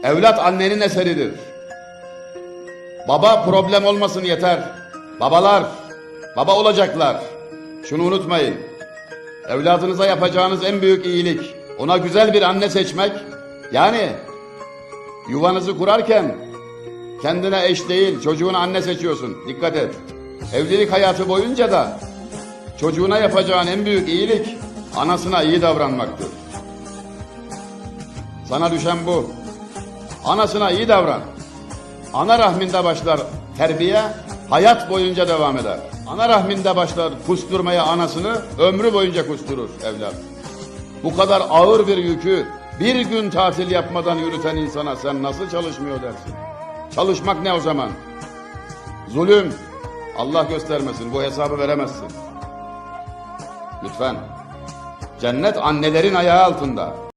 Evlat annenin eseridir. Baba problem olmasın yeter. Babalar, baba olacaklar. Şunu unutmayın. Evladınıza yapacağınız en büyük iyilik, ona güzel bir anne seçmek. Yani yuvanızı kurarken kendine eş değil, çocuğuna anne seçiyorsun. Dikkat et. Evlilik hayatı boyunca da çocuğuna yapacağın en büyük iyilik anasına iyi davranmaktır. Sana düşen bu. Anasına iyi davran. Ana rahminde başlar terbiye, hayat boyunca devam eder. Ana rahminde başlar kusturmaya anasını, ömrü boyunca kusturur evlat. Bu kadar ağır bir yükü bir gün tatil yapmadan yürüten insana sen nasıl çalışmıyor dersin? Çalışmak ne o zaman? Zulüm. Allah göstermesin bu hesabı veremezsin. Lütfen. Cennet annelerin ayağı altında.